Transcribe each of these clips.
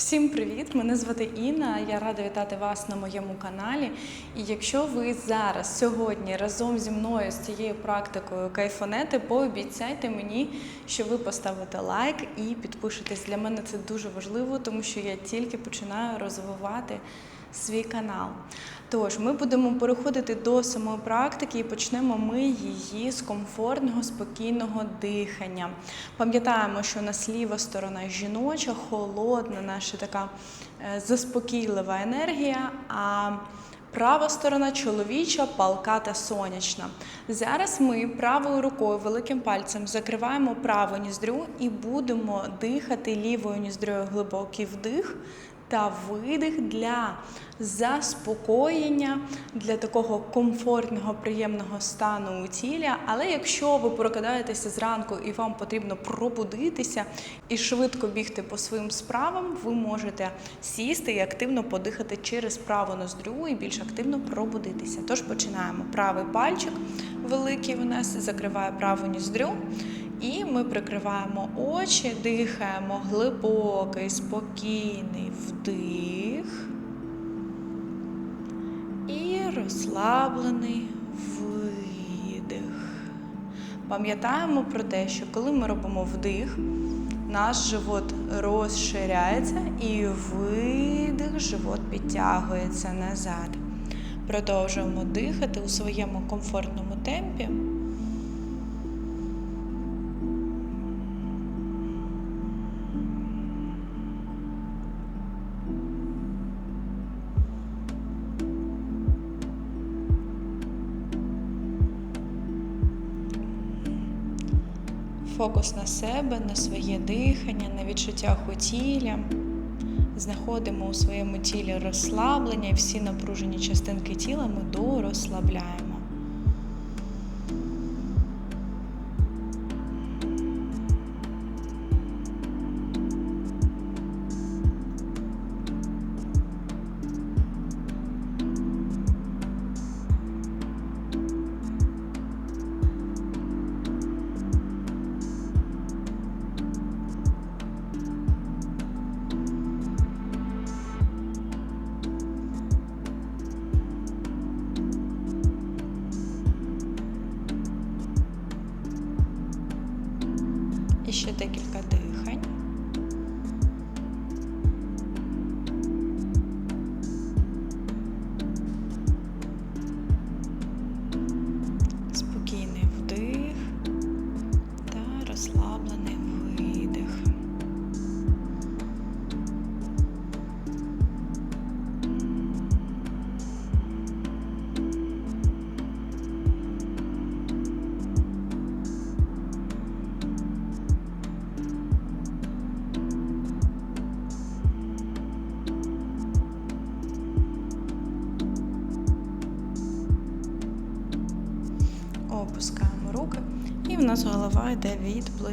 Всім привіт! Мене звати Інна. Я рада вітати вас на моєму каналі. І якщо ви зараз сьогодні разом зі мною з цією практикою кайфонети, пообіцяйте мені, що ви поставите лайк і підпишетесь. Для мене це дуже важливо, тому що я тільки починаю розвивати свій канал. Тож ми будемо переходити до самої практики і почнемо ми її з комфортного, спокійного дихання. Пам'ятаємо, що у нас ліва сторона жіноча, холодна, наша така е, заспокійлива енергія. А Права сторона чоловіча, палка та сонячна. Зараз ми правою рукою, великим пальцем закриваємо праву ніздрю і будемо дихати лівою ніздрю глибокий вдих та видих для заспокоєння, для такого комфортного, приємного стану у тілі. Але якщо ви прокидаєтеся зранку і вам потрібно пробудитися і швидко бігти по своїм справам, ви можете сісти і активно подихати через праву ноздрю і більш активно пробудитися. Тож починаємо. Правий пальчик великий у нас закриває праву ніздрю. І ми прикриваємо очі, дихаємо глибокий, спокійний вдих і розслаблений видих. Пам'ятаємо про те, що коли ми робимо вдих, наш живот розширяється і видих, живот підтягується назад. Продовжуємо дихати у своєму комфортному темпі. Фокус на себе, на своє дихання, на відчуттях у. Знаходимо у своєму тілі розслаблення і всі напружені частинки тіла ми дорозслабляємо. Ще декілька дихань.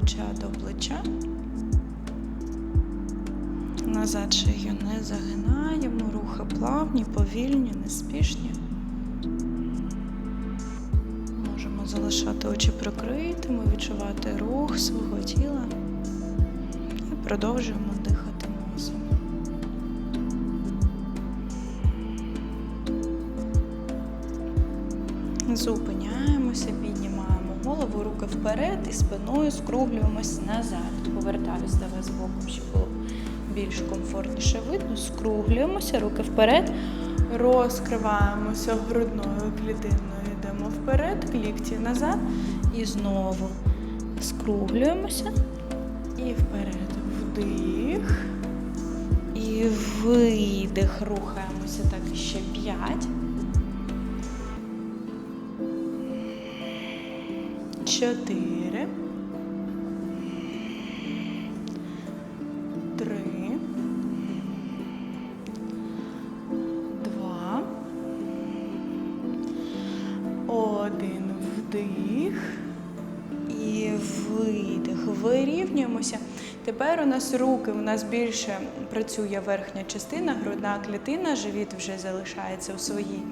Плеча до плеча. Назад шию не загинаємо, рухи плавні, повільні, неспішні. Можемо залишати очі прикритими, відчувати рух свого тіла і продовжуємо дихати носом. Зупиняємося, піднімаємо голову, руки вперед і спиною скруглюємось назад. Повертаюсь до вас боком, щоб було більш комфортніше видно. Скруглюємося, руки вперед, розкриваємося грудною клітиною, йдемо вперед, лікті назад і знову скруглюємося і вперед. Вдих. І видих. Рухаємося так ще п'ять. Чотири. Три. Два. Один вдих. І видих. Вирівнюємося. Тепер у нас руки, у нас більше працює верхня частина, грудна клітина, живіт вже залишається у своїй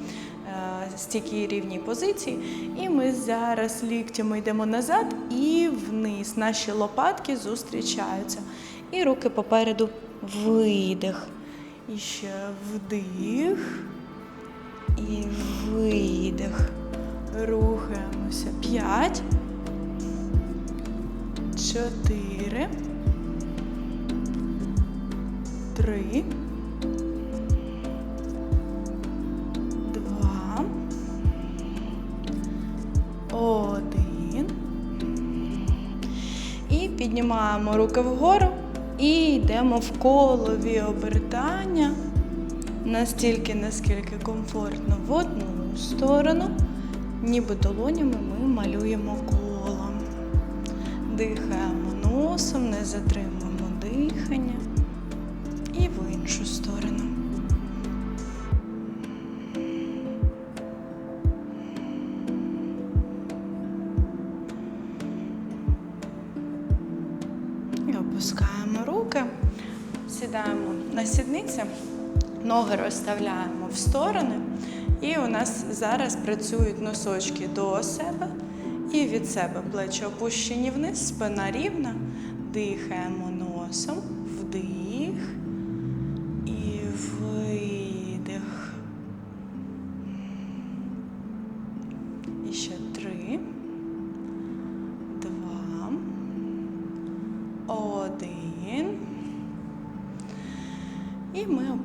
стійкій рівній позиції. І ми зараз ліктями йдемо назад і вниз. Наші лопатки зустрічаються. І руки попереду видих. І ще вдих. І видих. Рухаємося. П'ять. Чотири. Три. Один. І піднімаємо руки вгору і йдемо в колові обертання настільки, наскільки комфортно в одну сторону, ніби долонями ми малюємо коло. Дихаємо носом, не затримуємо дихання і в іншу сторону. На сідниці, ноги розставляємо в сторони. І у нас зараз працюють носочки до себе і від себе. Плечі опущені вниз, спина рівна. Дихаємо носом, вдих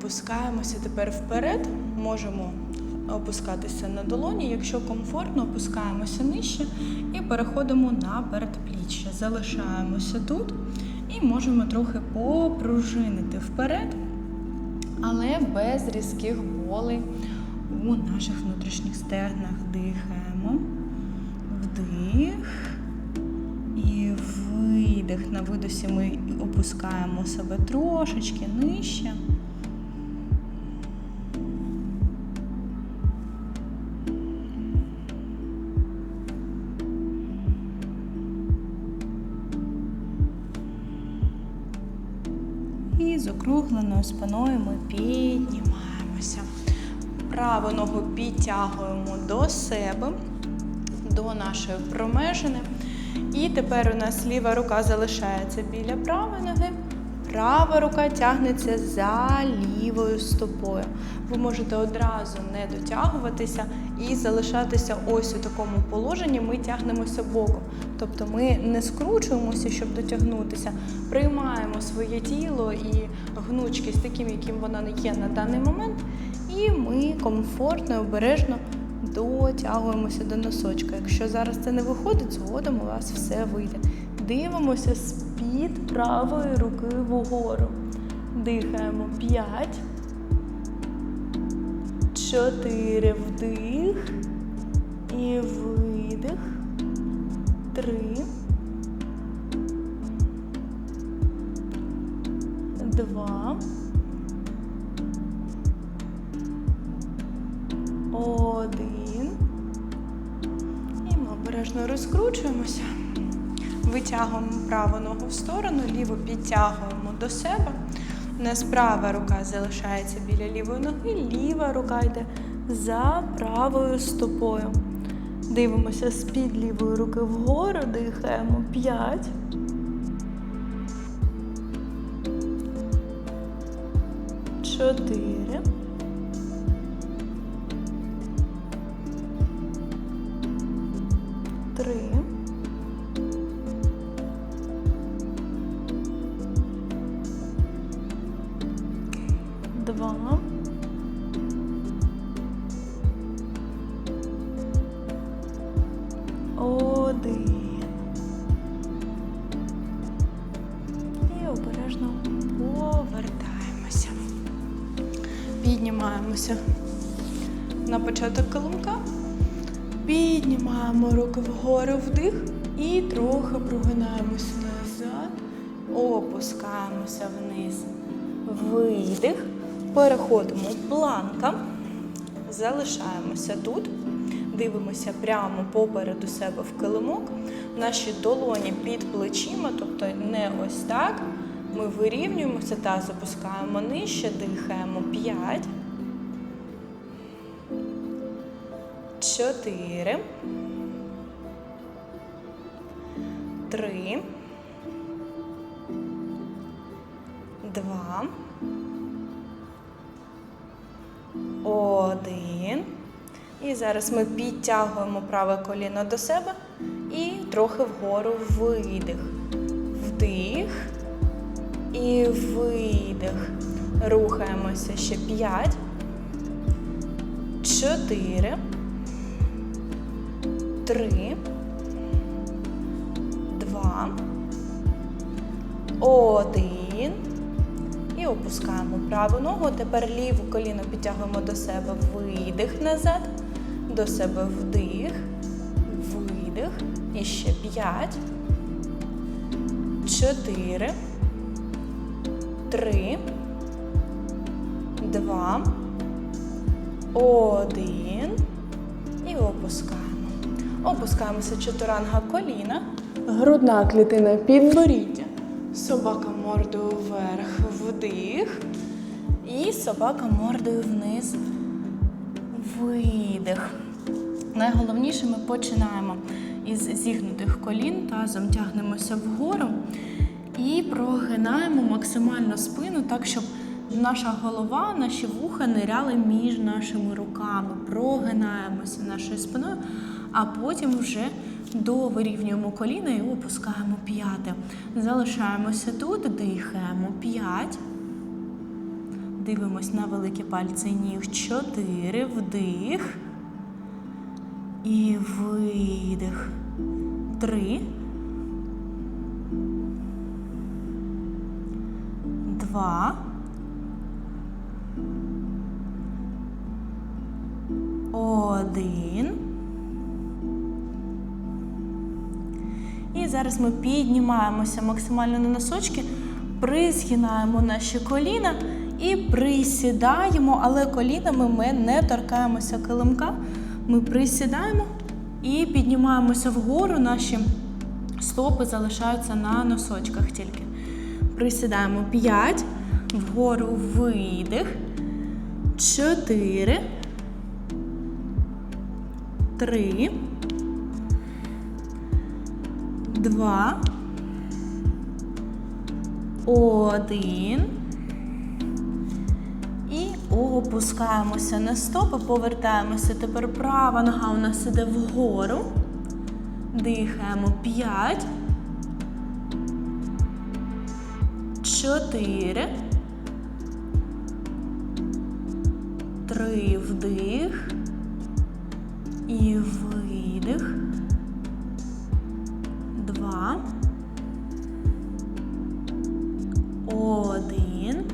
опускаємося тепер вперед. Можемо опускатися на долоні. Якщо комфортно, опускаємося нижче і переходимо на передпліччя. Залишаємося тут і можемо трохи попружинити вперед, але без різких болей у наших внутрішніх стегнах. Дихаємо. Вдих. І видих. На видосі ми опускаємо себе трошечки нижче. З округленою спиною ми піднімаємося. Праву ногу підтягуємо до себе, до нашої промежини. І тепер у нас ліва рука залишається біля правої ноги. Права рука тягнеться за лівою стопою. Ви можете одразу не дотягуватися і залишатися ось у такому положенні. Ми тягнемося боком. Тобто ми не скручуємося, щоб дотягнутися, приймаємо своє тіло і гнучкість таким, яким воно є на даний момент. І ми комфортно і обережно дотягуємося до носочка. Якщо зараз це не виходить, згодом у вас все вийде. Дивимося з-під правої руки вгору. Дихаємо 5, 4 вдих і видих. 3. 2. Один. І ми обережно розкручуємося. Витягуємо праву ногу в сторону, ліву підтягуємо до себе. У нас права рука залишається біля лівої ноги, ліва рука йде за правою стопою. Дивимося з-під лівої руки вгору, дихаємо 5. Чотири. Два. Один. І обережно повертаємося. Піднімаємося на початок килимка. Піднімаємо руки вгору вдих і трохи прогинаємося назад. Опускаємося вниз. Видих. Переходимо в планка. Залишаємося тут. Дивимося прямо попереду себе в килимок. Наші долоні під плечима, тобто не ось так. Ми вирівнюємося та запускаємо нижче, дихаємо 5. Чотири. Три. два. Один. І зараз ми підтягуємо праве коліно до себе і трохи вгору видих. Вдих і видих. Рухаємося ще п'ять. Чотири. Три. Два. Один. І опускаємо праву ногу. Тепер ліву коліно підтягуємо до себе. Видих назад. До себе вдих. Видих. І ще п'ять. Чотири. Три. Два. Один. І опускаємо. Опускаємося чотиранга коліна. Грудна клітина підборіддя. Собака мордою вверх, вдих. І собака мордою вниз. Видих. Найголовніше ми починаємо із зігнутих колін, тазом тягнемося вгору і прогинаємо максимально спину так, щоб наша голова, наші вуха ниряли між нашими руками. Прогинаємося нашою спиною, а потім вже довирівнюємо коліна і опускаємо п'яти. Залишаємося тут, дихаємо п'ять. Дивимось на великі пальці ніг. Чотири. Вдих. І видих. Три. Два. Один. Зараз ми піднімаємося максимально на носочки, призгинаємо наші коліна і присідаємо, але колінами ми не торкаємося килимка. Ми присідаємо і піднімаємося вгору. Наші стопи залишаються на носочках тільки. Присідаємо 5, вгору видих, 4, 3, 2, 1. І опускаємося на стопи, повертаємося. Тепер права нога у нас іде вгору. Дихаємо 5. 4. 3 вдих. І видих. 2. 1.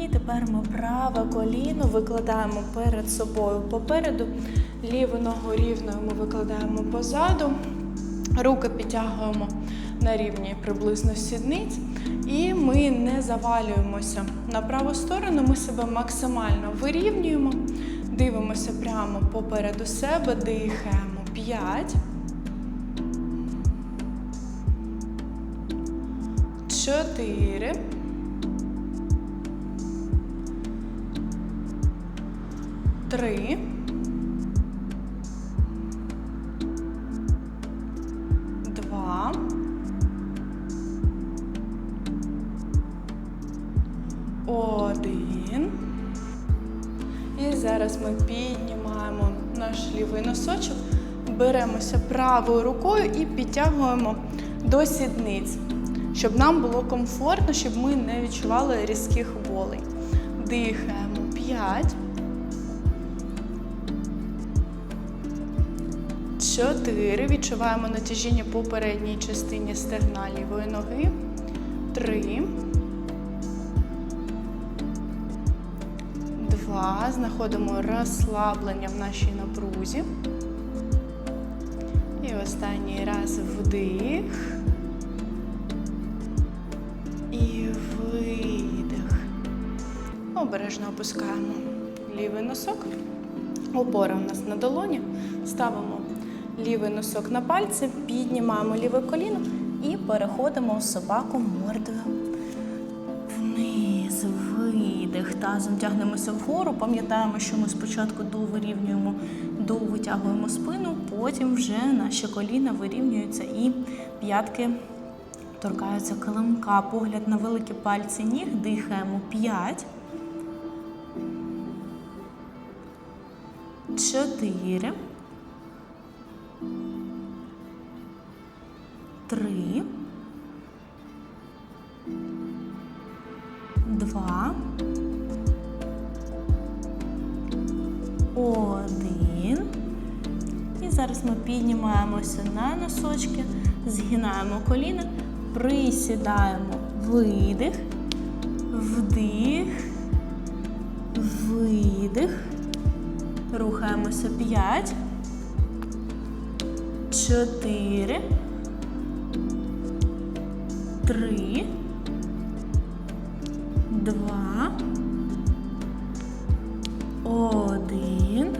І тепер ми праве коліно викладаємо перед собою попереду. Ліву ногу рівною ми викладаємо позаду. Руки підтягуємо на рівні приблизно сідниць. І ми не завалюємося на праву сторону, ми себе максимально вирівнюємо. Дивимося прямо попереду себе, дихаємо 5. 4. Три. Два. Один. І зараз ми піднімаємо наш лівий носочок, беремося правою рукою і підтягуємо до сідниць, щоб нам було комфортно, щоб ми не відчували різких болей. Дихаємо 5. Чотири. Відчуваємо натяжіння по передній частині стегна лівої ноги. Три. Два. Знаходимо розслаблення в нашій напрузі. І останній раз вдих. Обережно опускаємо лівий носок. Опора у нас на долоні. Ставимо лівий носок на пальці, піднімаємо ліве коліно і переходимо собаку мордою вниз, видих. Тазом тягнемося вгору. Пам'ятаємо, що ми спочатку довирівнюємо, довитягуємо спину, потім вже наші коліна вирівнюються і п'ятки торкаються килимка, погляд на великі пальці ніг, дихаємо 5. 4. 3. 2. Один. І зараз ми піднімаємося на носочки, згинаємо коліна, присідаємо, видих, вдих, видих. Рухаємося 5, 4, 3, 2, 1.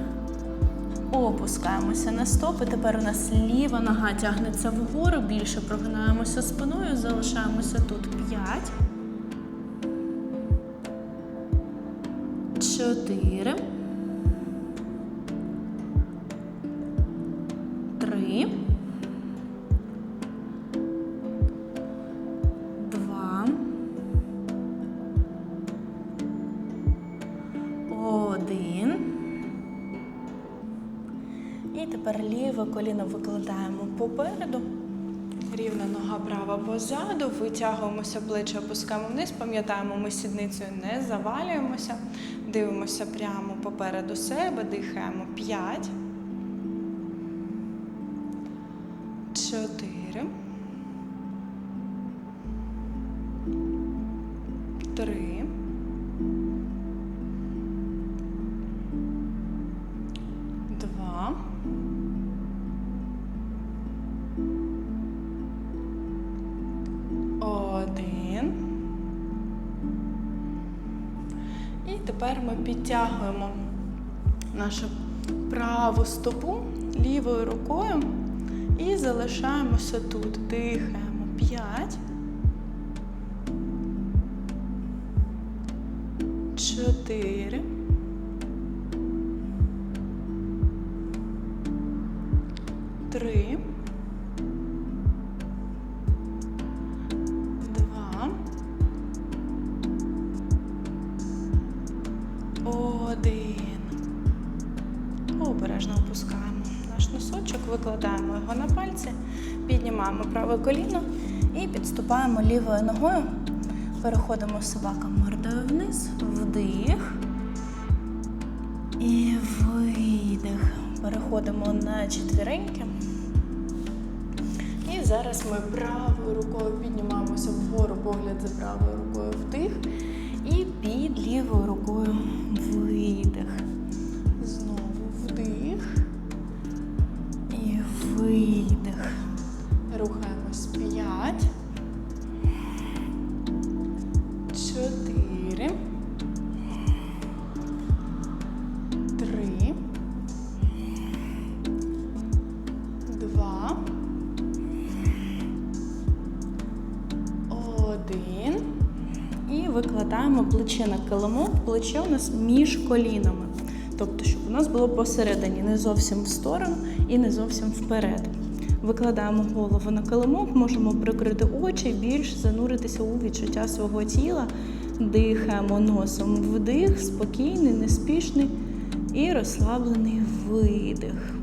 Опускаємося на стопи. Тепер у нас ліва нога тягнеться вгору, більше прогинаємося спиною, залишаємося тут 5. 4. Ліве коліно викладаємо попереду. Рівна нога права позаду, витягуємося плечі, опускаємо вниз, пам'ятаємо, ми сідницею не завалюємося, дивимося прямо попереду себе, дихаємо 5, праву стопу лівою рукою і залишаємося тут. Дихаємо. 5, 4, підступаємо лівою ногою. Переходимо собака мордою вниз, вдих і видих. Переходимо на четвіреньки. І зараз ми правою рукою піднімаємося вгору, погляд за правою рукою вдих. На килимок. Плече у нас між колінами. Тобто, щоб у нас було посередині, не зовсім в сторону і не зовсім вперед. Викладаємо голову на килимок, можемо прикрити очі, більш зануритися у відчуття свого тіла. Дихаємо носом вдих, спокійний, неспішний і розслаблений видих.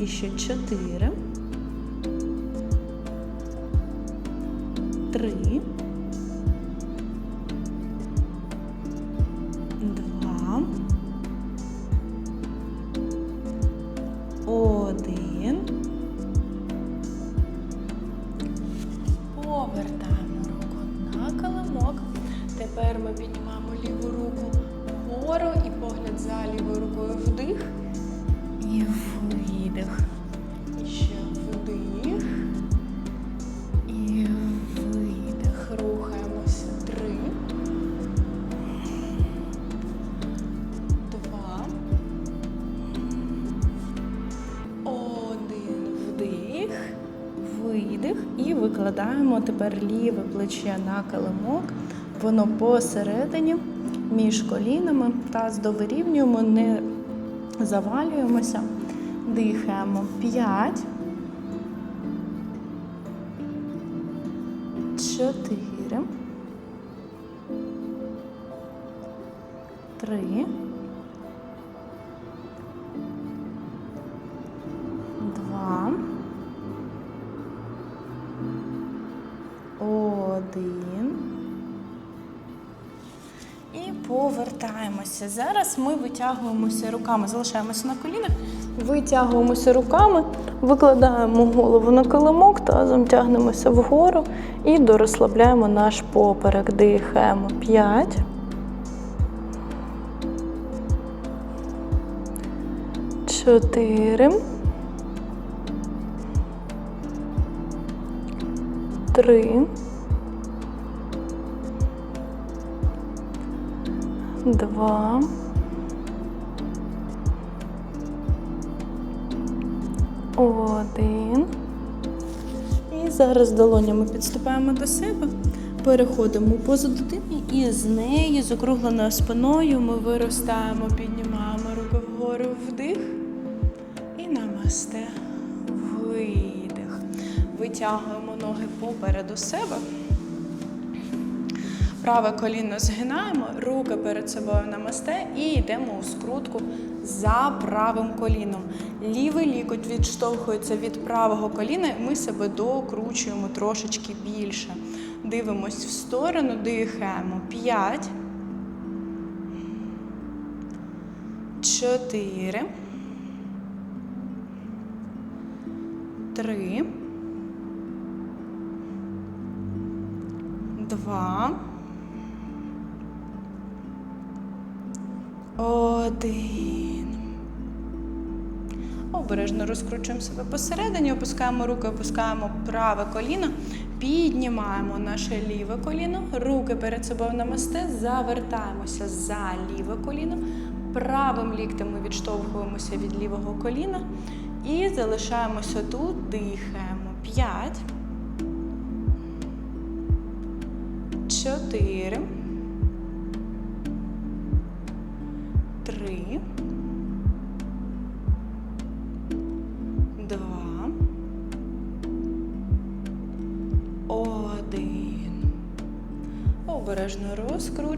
І ще чотири. Три. воно посередині, між колінами, таз довирівнюємо, не завалюємося, дихаємо. 5, 4, 3, повертаємося. Зараз ми витягуємося руками, залишаємося на колінах, витягуємося руками, викладаємо голову на килимок, тазом тягнемося вгору і дорозслабляємо наш поперек. Дихаємо. П'ять. Чотири. Три. Два. Один. І зараз долонями підступаємо до себе, переходимо позу дитини і з неї, з округленою спиною, ми виростаємо, піднімаємо руки вгору вдих і намасте видих. Витягуємо ноги попереду себе. Праве коліно згинаємо, руки перед собою намасте і йдемо у скрутку за правим коліном. Лівий лікоть відштовхується від правого коліна, і ми себе докручуємо трошечки більше. Дивимось в сторону, дихаємо. П'ять. Чотири. Три. Два. Один. Обережно розкручуємо себе посередині, опускаємо руки, опускаємо праве коліно, піднімаємо наше ліве коліно, руки перед собою намасте, завертаємося за ліве коліно, правим ліктем ми відштовхуємося від лівого коліна і залишаємося тут, дихаємо. П'ять. Чотири.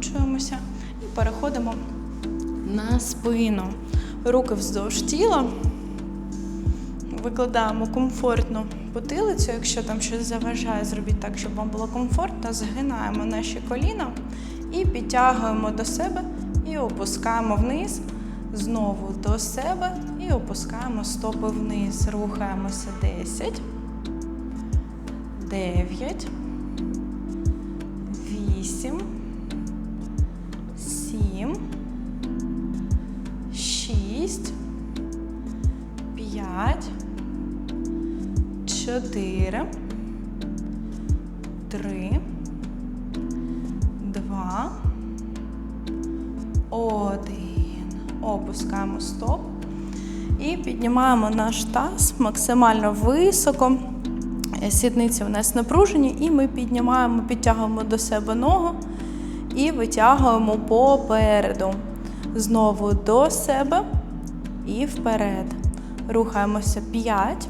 Розкручуємося і переходимо на спину. Руки вздовж тіла. Викладаємо комфортну потилицю. Якщо там щось заважає, зробіть так, щоб вам було комфортно. Згинаємо наші коліна і підтягуємо до себе і опускаємо вниз. Знову до себе і опускаємо стопи вниз. Рухаємося 10, 9, 4, 3, 2, 1. Опускаємо стоп. І піднімаємо наш таз максимально високо. Сідниці у нас напружені, і ми піднімаємо, підтягуємо до себе ногу і витягуємо попереду. Знову до себе і вперед. Рухаємося 5,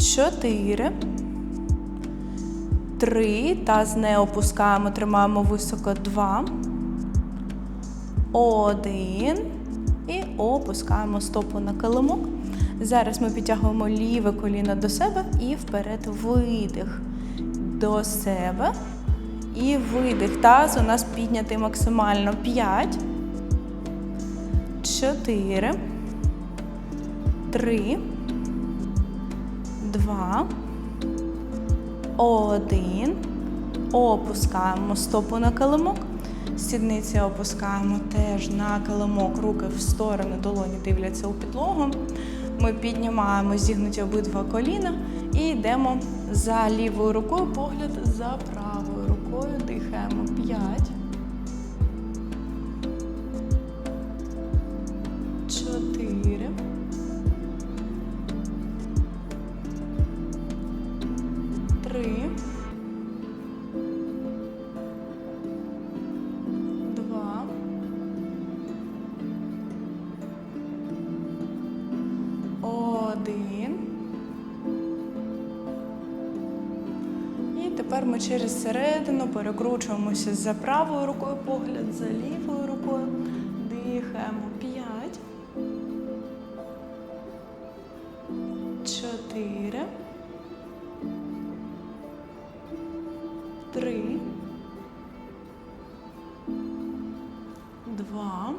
4, 3. Таз не опускаємо, тримаємо високо 2. Один. І опускаємо стопу на килимок. Зараз ми підтягуємо ліве коліно до себе і вперед видих до себе. І видих. Таз у нас піднятий максимально 5, 4, 3, 2, 1. Опускаємо стопу на килимок. Сідниці опускаємо теж на килимок, руки в сторону, долоні дивляться у підлогу. Ми піднімаємо зігнуті обидва коліна і йдемо за лівою рукою, погляд за правою рукою. Дихаємо 5. Перекручуємося за правою рукою, погляд за лівою рукою. Дихаємо. П'ять. Чотири. Три. Два.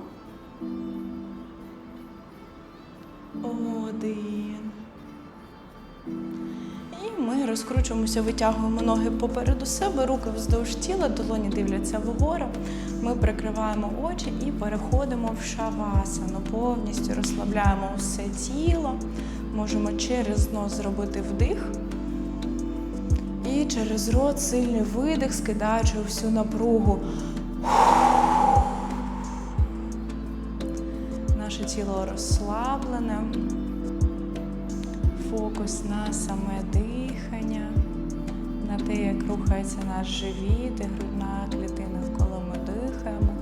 Один. Розкручуємося, витягуємо ноги попереду себе, руки вздовж тіла, долоні дивляться вгору. Ми прикриваємо очі і переходимо в шавасану. Повністю розслабляємо все тіло. Можемо через нос зробити вдих. І через рот сильний видих, скидаючи всю напругу. Наше тіло розслаблене. Фокус на саме те, як рухається наш живіт і грудна клітина, коли ми дихаємо.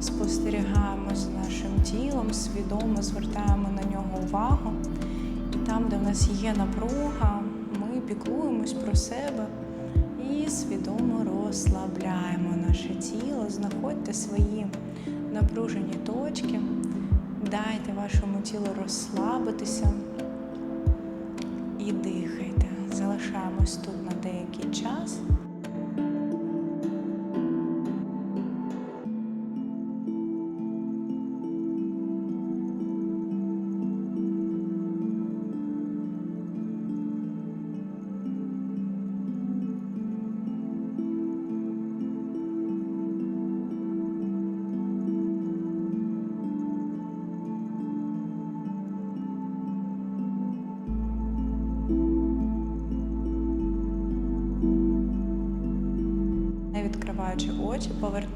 Спостерігаємо за нашим тілом, свідомо звертаємо на нього увагу. І там, де в нас є напруга, ми піклуємось про себе і свідомо розслабляємо наше тіло, знаходьте свої напружені точки, дайте вашому тілу розслабитися і дихайте. Залишаємось тут на деякий час.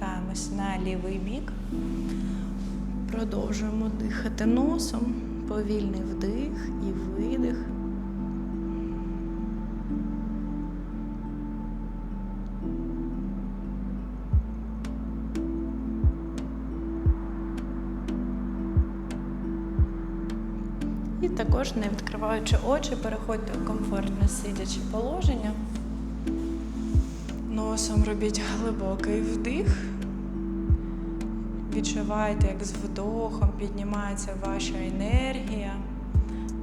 Повертаємось на лівий бік. Продовжуємо дихати носом, повільний вдих і видих. І також, не відкриваючи очі, переходьте в комфортне сидяче положення. Носом робіть глибокий вдих. Відчувайте, як з вдохом піднімається ваша енергія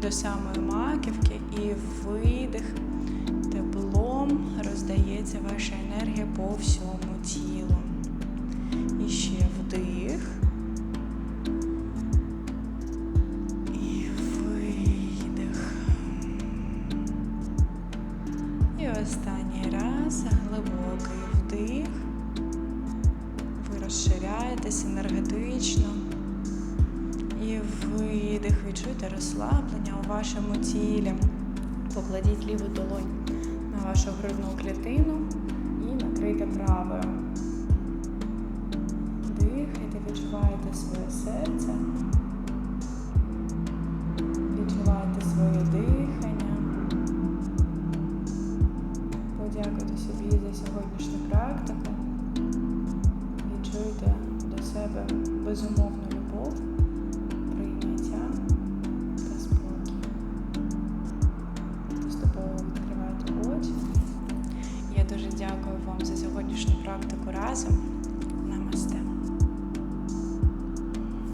до самої маківки і видих теплом роздається ваша енергія по всьому тілу. І ще вдих. І видих. І останній раз глибокий вдих. Розширяєтесь енергетично. І видих. Відчуйте розслаблення у вашому тілі. Покладіть ліву долонь на вашу грудну клітину і накрийте правою. Дихайте, відчуваєте своє серце.